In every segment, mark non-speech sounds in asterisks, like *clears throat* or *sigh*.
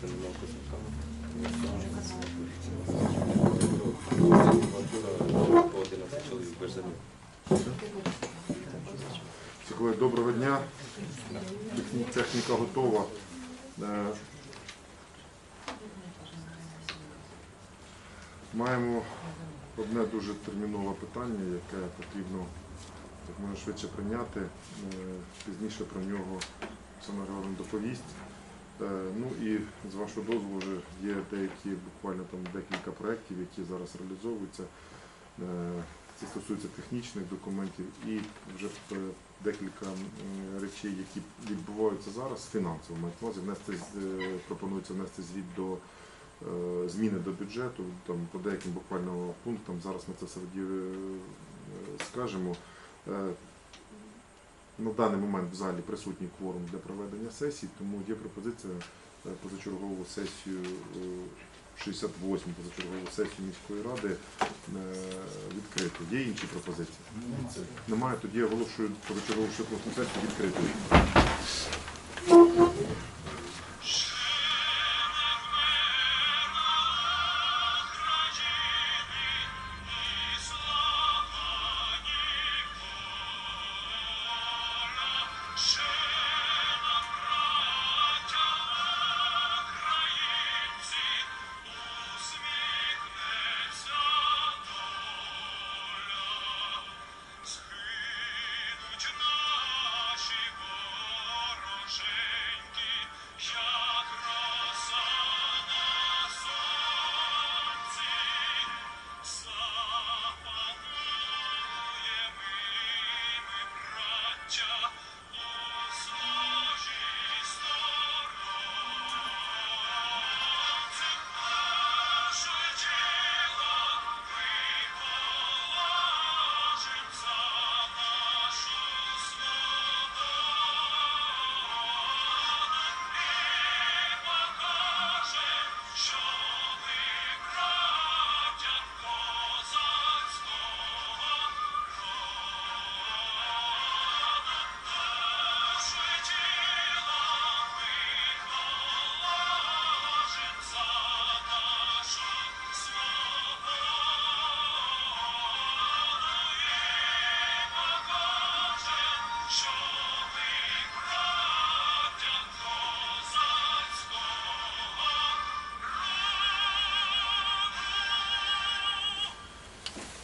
це не мав 11 чоловік без замін. Доброго дня. Техніка готова. Е, Маємо одне дуже термінове питання, яке потрібно як можна швидше прийняти. Е, Пізніше про нього Григорівна доповість. Е, Ну і з вашого дозволу вже є деякі, буквально там декілька проєктів, які зараз реалізовуються. Е, Це стосується технічних документів і вже е, декілька речей, які відбуваються зараз, фінансово мають увазі. Внести пропонується внести звіт до зміни до бюджету, там по деяким буквально пунктам. Зараз ми це все скажемо. Е, На даний момент в залі присутній кворум для проведення сесії, тому є пропозиція е, позачергову сесію, е, 68 позачергову сесію міської ради е, відкрити. Є інші пропозиції? Немає, тоді я оголошую позачергову 68 сесію відкритою.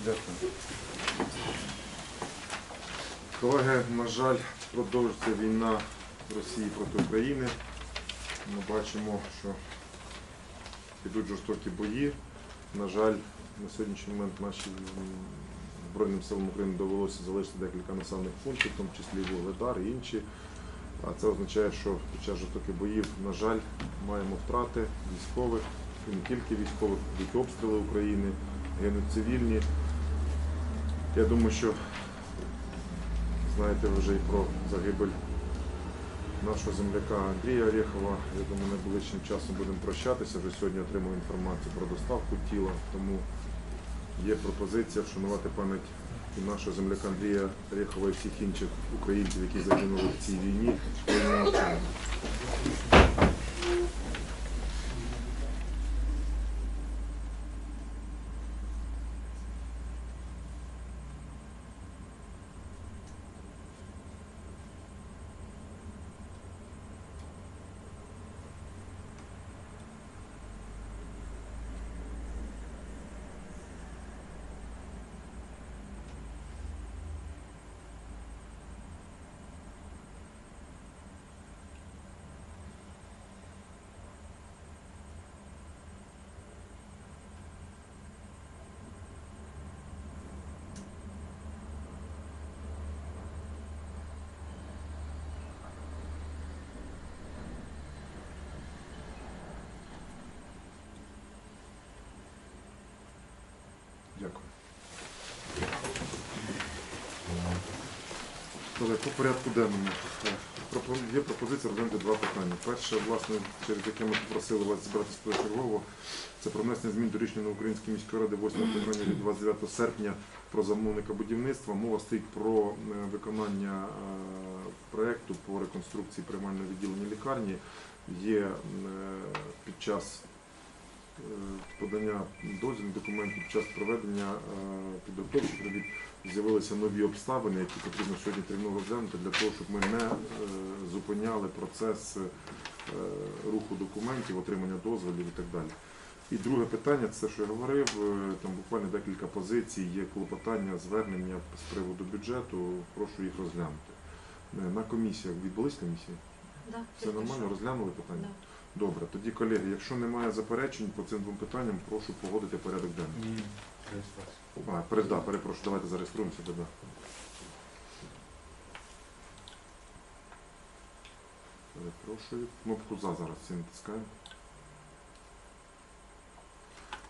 Дякую. Колеги, на жаль, продовжується війна Росії проти України. Ми бачимо, що йдуть жорстокі бої. На жаль, на сьогоднішній момент нашим Збройним силам України довелося залишити декілька населених пунктів, в тому числі Вугледар і інші. А це означає, що під час жорстоких боїв, на жаль, маємо втрати військових, і не тільки військових, йдуть обстріли України, гинуть цивільні. Я думаю, що знаєте вже і про загибель нашого земляка Андрія Орєхова. Я думаю, найближчим часом будемо прощатися. Вже сьогодні отримав інформацію про доставку тіла, тому є пропозиція вшанувати пам'ять і нашого земляка Андрія Орєхова і всіх інших українців, які загинули в цій війні. Колеги, по порядку денному. Є пропозиція розглянути два питання. Перше, власне, через яке ми попросили вас зібратися позачергово, це про внесення змін до рішення Української міської ради 8 пленарної від 29 серпня про замовника будівництва. Мова стоїть про е, виконання е, проекту по реконструкції приймального відділення лікарні. є е, під час подання дозвільних документів, під час проведення е, підготовчих робіт з'явилися нові обставини, які потрібно сьогодні терміново розглянути для того, щоб ми не е, зупиняли процес е, руху документів, отримання дозволів і так далі. І друге питання, це що я говорив, е, там буквально декілька позицій, є клопотання, звернення з приводу бюджету, прошу їх розглянути. Е, На комісіях відбулись комісії? Да, Все нормально, розглянули питання? Да. Добре, тоді, колеги, якщо немає заперечень по цим двом питанням, прошу погодити порядок денний. Ні. А, перед, да, перепрошую, давайте зареєструємося, да, да. Перепрошую. Кнопку за зараз всі натискаємо.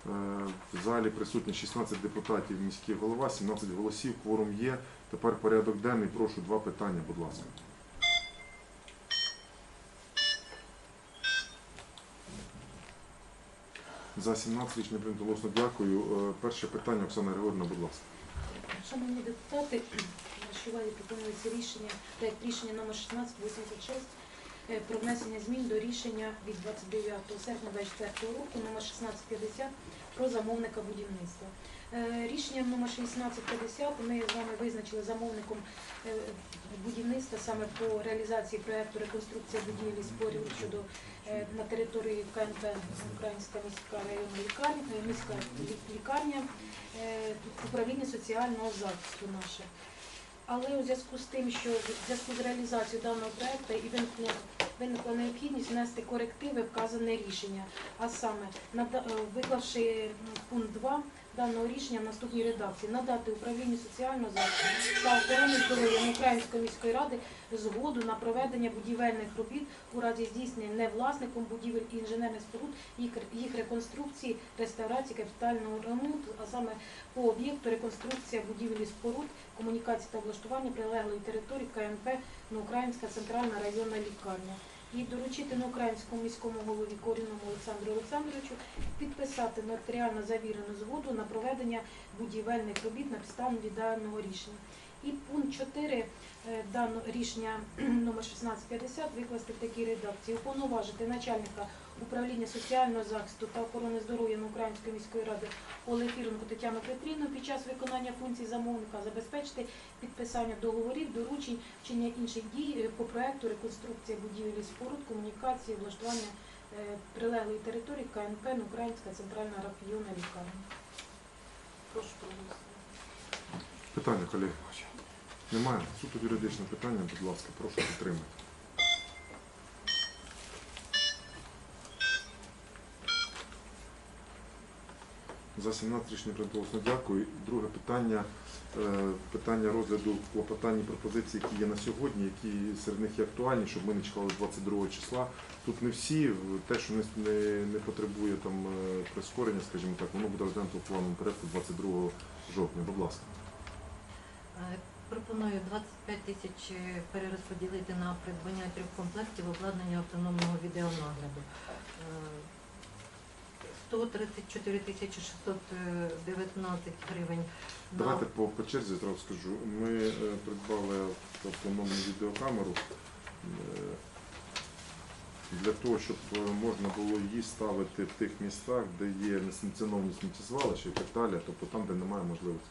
Е, В залі присутні 16 депутатів, міський голова, 17 голосів, кворум є. Тепер порядок денний. Прошу два питання, будь ласка. За 17 річне прийнято голосно. Дякую. Е, Перше питання, Оксана Григорівна, будь ласка. Шановні депутати, що увазі пропонується рішення, проєкт рішення номер 1686 е, про внесення змін до рішення від 29 серпня 2024 року номер 1650 про замовника будівництва. Е, Рішенням номер 1650 ми з вами визначили замовником е, будівництва саме по реалізації проекту реконструкція будівлі спорів щодо е, на території КНП Українська міська районна лікарня, міська лікарня управління соціального захисту наше. Але у зв'язку з тим, що в зв'язку з реалізацією даного проекту і виникла, виникла необхідність внести корективи вказане рішення, а саме виклавши пункт 2 даного рішення в наступній редакції, надати управлінню соціального захисту та охорони здоров'я Української міської ради згоду на проведення будівельних робіт у разі здійснення не власником будівель і інженерних споруд їх, реконструкції, реставрації, капітального ремонту, а саме по об'єкту реконструкція будівель і споруд, комунікації та облаштування прилеглої території КМП Українська центральна районна лікарня. І доручити на українському міському голові Корінному Олександру Олександровичу підписати нотаріально завірену згоду на проведення будівельних робіт на підставі даного рішення. І пункт 4 е, даного рішення *clears throat* номер 1650 викласти в такій редакції. Уповноважити начальника управління соціального захисту та охорони здоров'я на Української міської ради Олег Олефіренко Тетяну Петрівну під час виконання функцій замовника забезпечити підписання договорів, доручень, вчинення інших дій е, по проекту реконструкція будівель і споруд, комунікації, влаштування е, прилеглої території КНП Українська центральна районна лікарня. Прошу проголосувати. Питання, колеги? Немає. Суто юридичне питання, будь ласка, прошу підтримати. За 17 рішення прийнято. Дякую. Друге питання. е, Питання розгляду клопотань і пропозицій, які є на сьогодні, які серед них є актуальні, щоб ми не чекали 22 числа. Тут не всі, те, що не, не, потребує там е, прискорення, скажімо так, воно буде розглянуто в плановому порядку 22 жовтня. Будь ласка. Е, Пропоную 25 тисяч перерозподілити на придбання трьох комплектів обладнання автономного відеонагляду. Е, 134 тисячі 619 гривень. Давайте по, по черзі зразу скажу. Ми е, придбали автономну відеокамеру е, для того, щоб е, можна було її ставити в тих містах, де є несанкціоновані сміттєзвалища і так далі, тобто там, де немає можливості.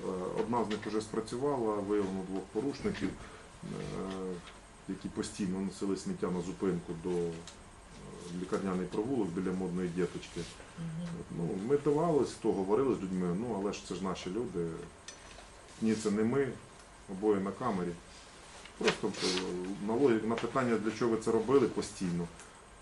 Е, Одна з них вже спрацювала, виявлено двох порушників, які постійно носили сміття на зупинку до лікарняний провулок біля модної діточки. Ну, ми давалися, то говорили з людьми, ну але ж це ж наші люди. Ні, це не ми, обоє на камері. Просто е, на, логіку, на питання, для чого ви це робили постійно.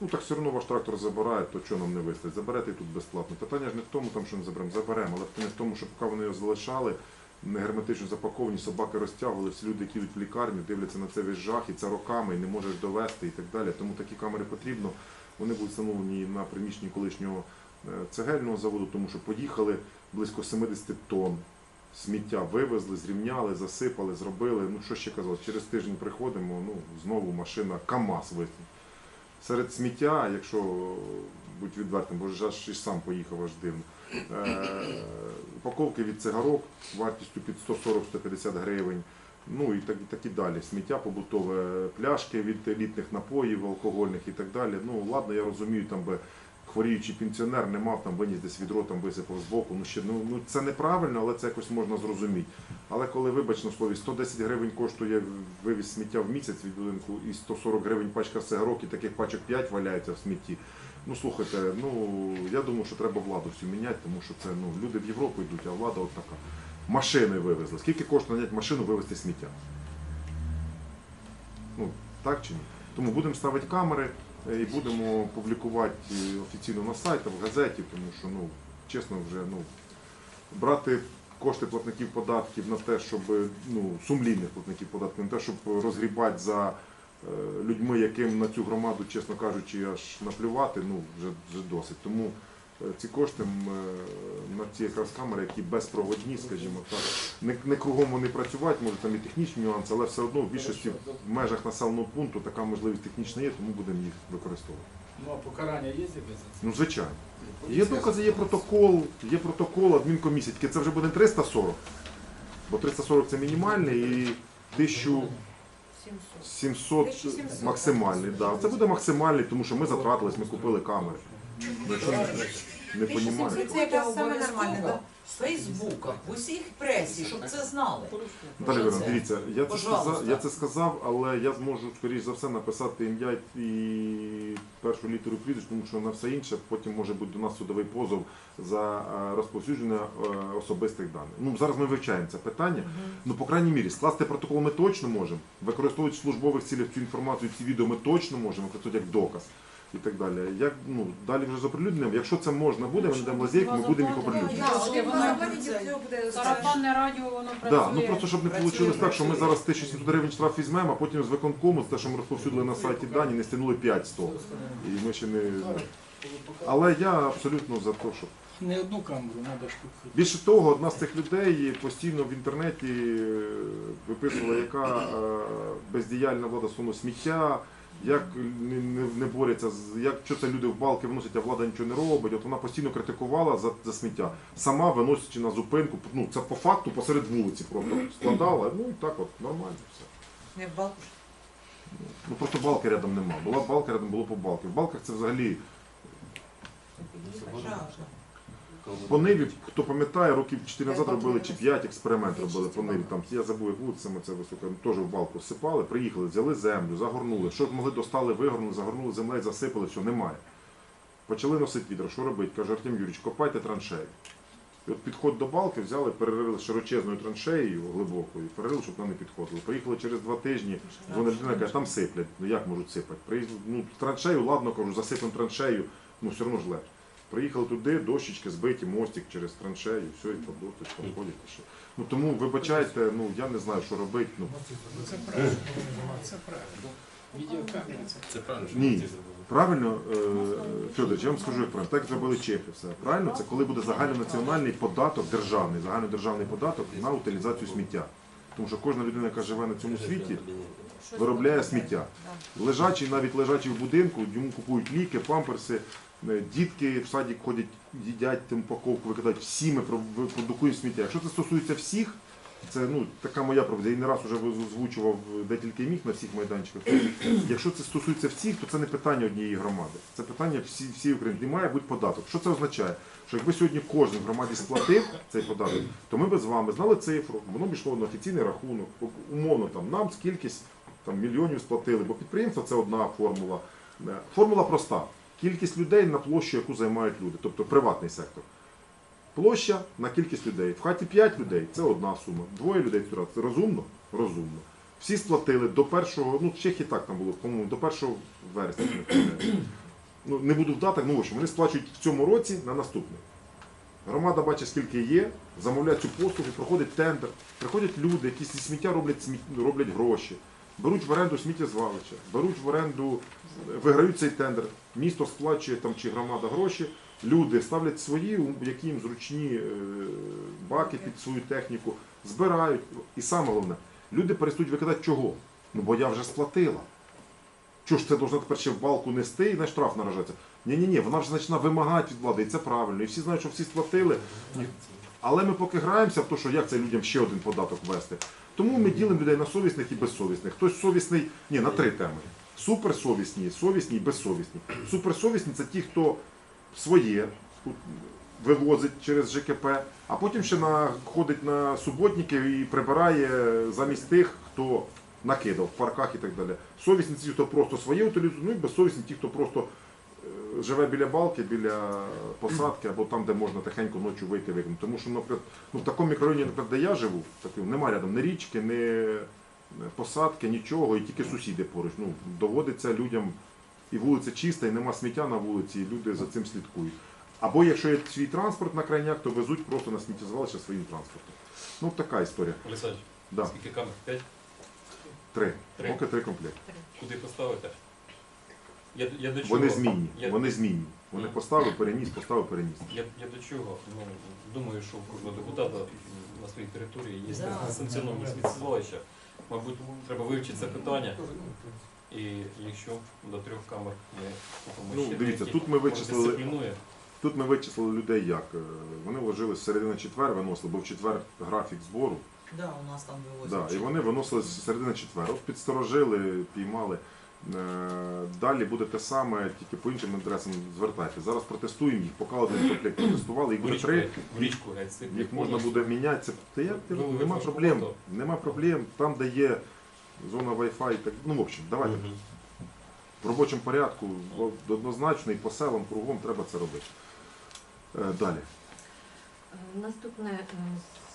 Ну так все одно ваш трактор забирає, то що нам не вистачить? Заберете і тут безплатно. Питання ж не в тому, там, що не заберемо, заберемо, але питання в тому, що поки вони його залишали, не герметично запаковані, собаки розтягували, всі люди, які йдуть в лікарню, дивляться на це весь жах, і це роками, і не можеш довести і так далі. Тому такі камери потрібно. Вони будуть встановлені на приміщенні колишнього е, цегельного заводу, тому що поїхали близько 70 тонн. Сміття вивезли, зрівняли, засипали, зробили. Ну що ще казати, через тиждень приходимо, ну знову машина КАМАЗ висить. Серед сміття, якщо будь відвертим, бо ж аж і сам поїхав аж дивно. Е, упаковки від цигарок вартістю під 140-150 гривень. Ну і так, і так і далі. Сміття побутове, пляшки від елітних напоїв, алкогольних і так далі. Ну ладно, я розумію, там би хворіючий пенсіонер не мав там виніс десь відро, там висипав з боку. Ну ще ну, ну це неправильно, але це якось можна зрозуміти. Але коли, вибач на слові, 110 гривень коштує вивіз сміття в місяць від будинку і 140 гривень пачка сигарок, і таких пачок 5 валяється в смітті. Ну слухайте, ну я думаю, що треба владу всю міняти, тому що це ну люди в Європу йдуть, а влада от така. Машини вивезли. Скільки коштує наняти машину вивезти сміття? Ну, так чи ні? Тому будемо ставити камери е, і будемо публікувати е, офіційно на сайтах, в газеті, тому що, ну, чесно, вже ну, брати кошти платників податків на те, щоб ну, сумлінних платників податків, на те, щоб розгрібати за е, людьми, яким на цю громаду, чесно кажучи, аж наплювати, ну, вже, вже досить. Тому ці кошти е, на ці якраз камери, які безпроводні, скажімо так, не, не кругом вони працювати, може там і технічні нюанси, але все одно в більшості в межах населеного пункту така можливість технічна є, тому будемо їх використовувати. Ну, а покарання є якесь за це? Ну, звичайно. Є докази, є протокол, є протокол адмінкомісії, тільки це вже буде 340, бо 340 це мінімальний і 1700 максимальний. Да. Це буде максимальний, тому що ми затратились, ми купили камери. Не, не. Це якраз саме нормальне, да? В Фейсбуках, в усіх пресі, щоб це знали. Наталя Ігорівна, дивіться, я це, Пожалуйста. сказав, я це сказав, але я зможу, скоріш за все, написати ім'я і першу літеру прізвищ, тому що на все інше потім може бути до нас судовий позов за е, розповсюдження е, особистих даних. Ну, зараз ми вивчаємо це питання. Ну, по крайній мірі, скласти протокол ми точно можемо, використовувати в службових цілях цю інформацію, ці відео ми точно можемо використовувати як доказ. І так далі. Як ну далі вже з оприлюдненням, якщо це можна буде, ми надамо лазейку, ми будемо їх оприлюднювати. Сарафанне радіо, воно працює. Да, ну просто щоб не вийшло так, що ми зараз 1700 гривень штраф візьмемо, а потім з виконкому, те, що ми розповсюдили на сайті дані, не стягнули 500. І ми ще не. Але я абсолютно за те, що. Не одну камеру, треба штук. Більше того, одна з цих людей постійно в інтернеті е, виписувала, яка е, бездіяльна влада суну сміття, як не, не, не борються, з- як що це люди в балки вносять, а влада нічого не робить. От вона постійно критикувала за, за сміття, сама виносячи на зупинку. Ну це по факту посеред вулиці просто складала. Ну і так от нормально все. Не в балку. Ну просто балки рядом нема. Була балка рядом, було по балки. В балках це взагалі Жажда. По Ниві, хто пам'ятає, років 4 назад робили чи 5 експеримент робили по Ниві. Там я забув, як вулицями це високо, теж в балку сипали, приїхали, взяли землю, загорнули. Що могли достали, вигорнули, загорнули землею, засипали, все, немає. Почали носити відра. Що робити? Каже Артем Юрійович, копайте траншею. І от підход до балки взяли, перерили широчезною траншеєю глибокою, перерили, щоб вона не підходила. Приїхали через два тижні, дзвонить людина каже, там сиплять. Ну як можуть сипати? Приїхали, ну, траншею, ладно, кажу, засипемо траншею, ну все одно ж легше. Приїхали туди, дощечки збиті, мостик через траншею, все, і по досточкам ходять. і ще. Ну тому вибачайте, ну я не знаю, що робити. Ну, Це правильно. Це правильно. Це. Правильно, Ні. Правильно, е, Федорович, я вам скажу як правильно. Так зробили чехи все. Правильно, це коли буде загальнонаціональний податок, державний, загальнодержавний податок на утилізацію сміття. Тому що кожна людина, яка живе на цьому світі, виробляє сміття. Лежачий, навіть лежачий в будинку, йому купують ліки, памперси, дітки в садик ходять, їдять тим упаковку, викидають. Всі ми продукуємо сміття. Якщо це стосується всіх, це ну така моя правда. Я не раз вже озвучував де тільки міг на всіх майданчиках. Якщо це стосується всіх, то це не питання однієї громади. Це питання всі, України. Не має бути податок. Що це означає? Що якби сьогодні кожен в громаді сплатив цей податок, то ми б з вами знали цифру, воно б йшло на офіційний рахунок. Умовно там нам скількись там мільйонів сплатили, бо підприємство це одна формула. Е, Формула проста. Кількість людей на площу, яку займають люди, тобто приватний сектор. Площа на кількість людей. В хаті 5 людей це одна сума. Двоє людей це розумно? Розумно. Всі сплатили до першого, ну ще і так там було, по-моєму, до 1 вересня. Ну, не буду вдаток, ну в общем, вони сплачують в цьому році на наступний. Громада бачить, скільки є, замовляє цю послугу, проходить тендер. Приходять люди, які зі сміття роблять, роблять гроші, беруть в оренду сміттєзвалища, беруть в оренду, виграють цей тендер. Місто сплачує там чи громада гроші. Люди ставлять свої, які їм зручні е, баки під свою техніку, збирають. І саме головне, люди перестають викидати чого? Ну бо я вже сплатила. Чого ж це должна тепер ще в балку нести і на штраф наражатися? Ні-ні, ні, вона вже почне вимагати від влади, і це правильно. І всі знають, що всі сплатили. Але ми поки граємося в те, що як це людям ще один податок ввести, Тому ми ділимо людей на совісних і безсовісних. Хтось совісний, ні, на три теми. Суперсовісні, совісні і безсовісні. Суперсовісні це ті, хто своє вивозить через ЖКП, а потім ще на, ходить на суботників і прибирає замість тих, хто накидав в парках і так далі. Совісні ті, хто просто своє утилізує, ну і безсовісні ті, хто просто живе біля балки, біля посадки, або там, де можна тихенько ночі вийти викинути. Тому що, наприклад, ну, в такому мікрорайоні, наприклад, де я живу, таким, немає рядом ні річки, ні посадки, нічого, і тільки сусіди поруч. Ну, доводиться людям, і вулиця чиста, і нема сміття на вулиці, і люди за цим слідкують. Або якщо є свій транспорт на крайняк, то везуть просто на сміттєзвалище своїм транспортом. Ну, така історія. Олександр, Да. скільки камер? П'ять? Три. Три. Поки три комплекти. Куди поставити? Я, я до чого? Вони змінні. Я, Вони змінні. Вони Мгм. поставив, переніс, поставив, переніс. я, я до чого? Ну, думаю, що у кожного депутата на своїй території є Да. сміттєзвалища. Мабуть, треба вивчити це питання. І якщо до трьох камер ми купимо Ну, ще дивіться, деякі, тут ми вичислили- дисциплінує. Тут ми вичислили людей як. Е, Вони вложили з середини четвер, виносили, бо в четвер графік збору. Да, у нас там вивозять. Да, і вони виносили з середини четвер. От підсторожили, піймали. Е, Далі буде те саме, тільки по іншим адресам звертайте. Зараз протестуємо їх, поки один комплект протестували, їх буде три. в річку Їх можна буде міняти. Це та я, Ну, нема проблем. Нема проблем. Там, де є зона Wi-Fi, так ну в общем, давайте Мгм. в робочому порядку, однозначно і по селам кругом треба це робити. Е, Далі. Е, Наступне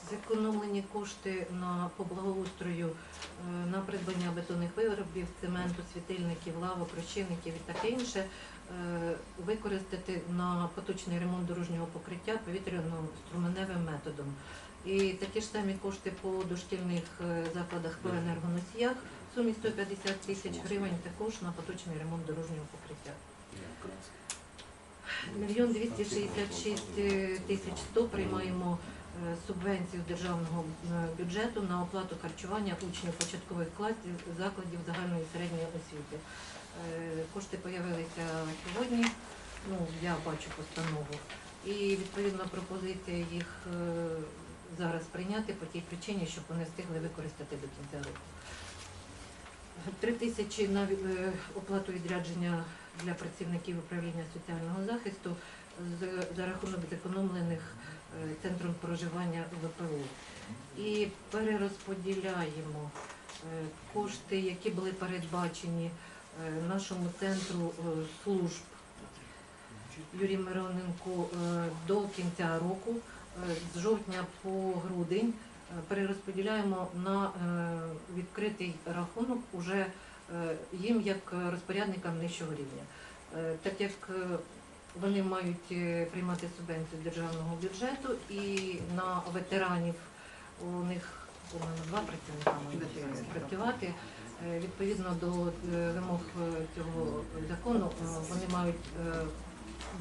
зекономлені кошти на по благоустрою е, на придбання бетонних виробів, цементу, світильників, лавок, розчинників і таке інше е, використати на поточний ремонт дорожнього покриття повітряно-струменевим методом. І такі ж самі кошти по дошкільних е, закладах по енергоносіях в сумі 150 тисяч гривень також на поточний ремонт дорожнього покриття. Мільйон 266 тисяч 100 приймаємо субвенцію з державного е, бюджету на оплату харчування учнів початкових класів закладів загальної середньої освіти. Е, Кошти з'явилися сьогодні, ну я бачу постанову. І відповідно пропозиція їх е, зараз прийняти по тій причині, щоб вони встигли використати до кінця року. Три тисячі на е, оплату відрядження для працівників управління соціального захисту за рахунок зекономлених е, центром проживання ВПО. І перерозподіляємо е, кошти, які були передбачені е, нашому центру е, служб Юрій Мироненко е, до кінця року, е, з жовтня по грудень, е, перерозподіляємо на е, відкритий рахунок уже е, їм як розпорядникам нижчого рівня. Е, Так як е, вони мають е, приймати субвенцію державного бюджету і на ветеранів у них два працівника мають працювати. Е, Відповідно до е, вимог цього закону вони мають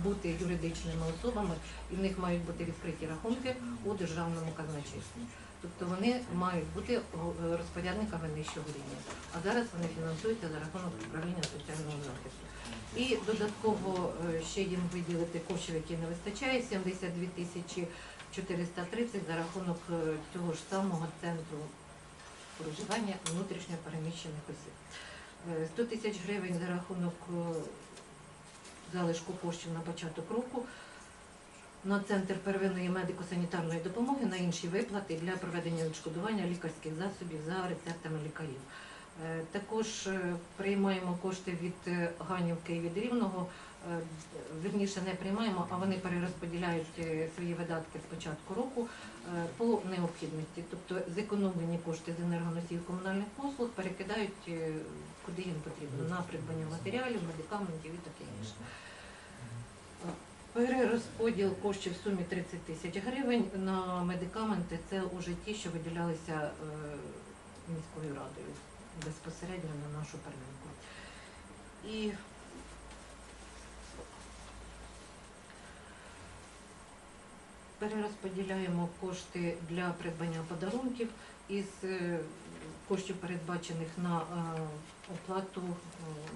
бути юридичними особами і в них мають бути відкриті рахунки у державному казначействі. Тобто вони мають бути е, розпорядниками нижчого рівня. А зараз вони фінансуються за рахунок управління соціального захисту. І додатково е, ще їм виділити коштів, які не вистачає, 72 тисячі 430 за рахунок е, цього ж самого центру проживання внутрішньо переміщених осіб. Е, 100 тисяч гривень за рахунок залишку коштів на початок року на центр первинної медико-санітарної допомоги на інші виплати для проведення відшкодування лікарських засобів за рецептами лікарів. Е, Також е, приймаємо кошти від е, Ганівки і від Рівного. Вірніше не приймаємо, а вони перерозподіляють свої видатки з початку року по необхідності. Тобто зекономлені кошти з енергоносіїв комунальних послуг перекидають куди їм потрібно на придбання матеріалів, медикаментів і таке інше. Перерозподіл коштів в сумі 30 тисяч гривень на медикаменти це вже ті, що виділялися е, міською радою безпосередньо на нашу первинку. І перерозподіляємо кошти для придбання подарунків із е, коштів, передбачених на е, оплату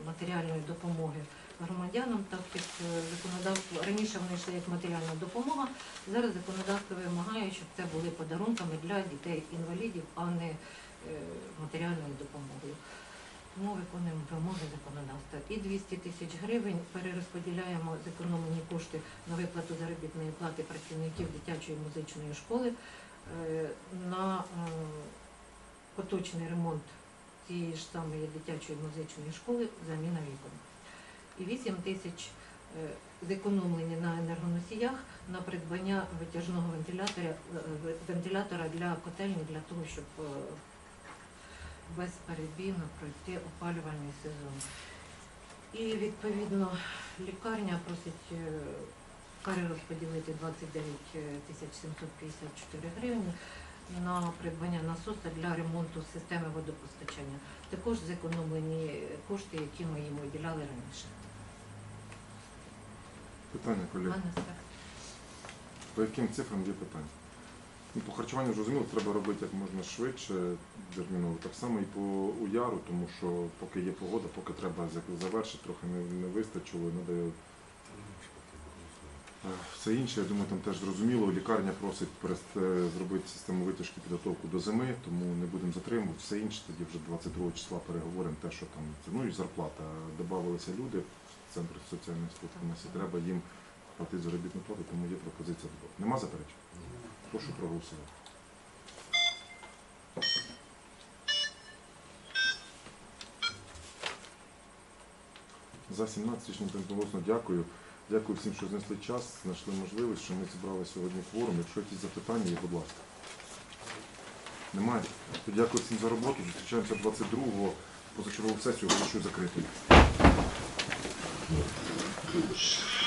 матеріальної допомоги громадянам, так як е, законодавство раніше вони йшли як матеріальна допомога. Зараз законодавство вимагає, щоб це були подарунками для дітей інвалідів, а не матеріальною допомогою. Тому виконуємо вимоги законодавства. І 200 тисяч гривень перерозподіляємо зекономлені кошти на виплату заробітної плати працівників дитячої музичної школи е, на е, поточний ремонт цієї ж самої дитячої музичної школи заміна вікон. І 8 тисяч е, зекономлені на енергоносіях на придбання витяжного вентилятора, е, вентилятора для котельні для того, щоб е, безперебійно пройти опалювальний сезон. І відповідно лікарня просить перерозподілити 29 тисяч 754 гривні на придбання насоса для ремонту системи водопостачання. Також зекономлені кошти, які ми їм виділяли раніше. Питання, колеги. По яким цифрам є питання? Ну, по харчуванню зрозуміло, треба робити як можна швидше, терміново. Так само і по уяру, тому що поки є погода, поки треба завершити, трохи не, не вистачило, треба Е, Все інше, я думаю, там теж зрозуміло. Лікарня просить перест- е, зробити систему витяжки підготовку до зими, тому не будемо затримувати. Все інше тоді вже 22 числа переговоримо те, що там. Ну і зарплата. Добавилися люди в центр соціальних служб. У нас і треба їм платити заробітну плату, тому є пропозиція. додати. Нема заперечень? Прошу проголосувати. За 17 річним голосно дякую. Дякую всім, що знайшли час, знайшли можливість, що ми зібрали сьогодні кворум. Якщо якісь запитання є, будь ласка. Немає. То дякую всім за роботу. Зустрічаємося 22-го. Позачергову сесію оголошую закритою. Deus.